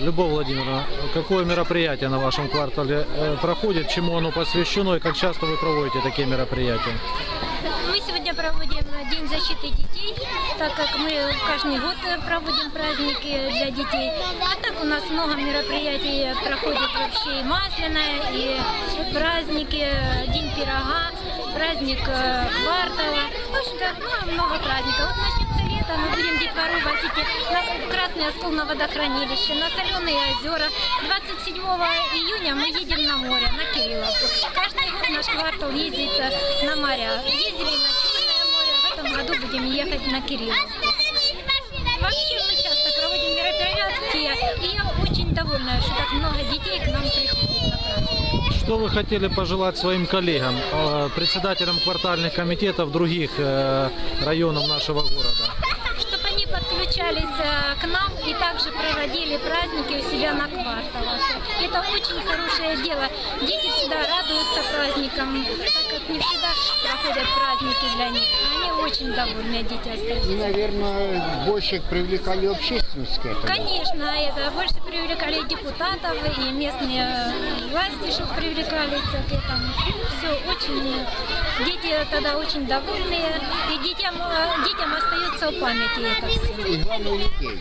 Любовь Владимировна, какое мероприятие на вашем квартале э, проходит, чему оно посвящено и как часто вы проводите такие мероприятия? Мы сегодня проводим День защиты детей, так как мы каждый год проводим праздники для детей. А так у нас много мероприятий проходит вообще и Масляная, и праздники, День пирога, праздник э, квартала. В общем-то, ну, много праздников. Вот начнется лето, мы будем детвору возить на Красный Оскол на водохранилище, на Соленые озера. 27 июня мы едем на море, на Кирилловку. Каждый год наш квартал ездит на моря. Ездили на Черное море, в этом году будем ехать на Кирилловку. Вообще мы часто проводим мероприятия, и я очень довольна, что так много детей к нам приходит на праздник. Что вы хотели пожелать своим коллегам, э, председателям квартальных комитетов других э, районов нашего города? Чтобы они подключались э, к нам и также проводили праздники у себя на кварталах. Это очень хорошее дело. Дети всегда радуются праздникам, так как не всегда проходят праздники для них. Они очень довольны, дети И, остаются. наверное, больше привлекали общественность к этому. Конечно, это больше привлекали депутатов и местные власти, чтобы привлекались к этому. Все очень, дети тогда очень довольные, и детям, э, детям остается в памяти это все. И главное, у детей.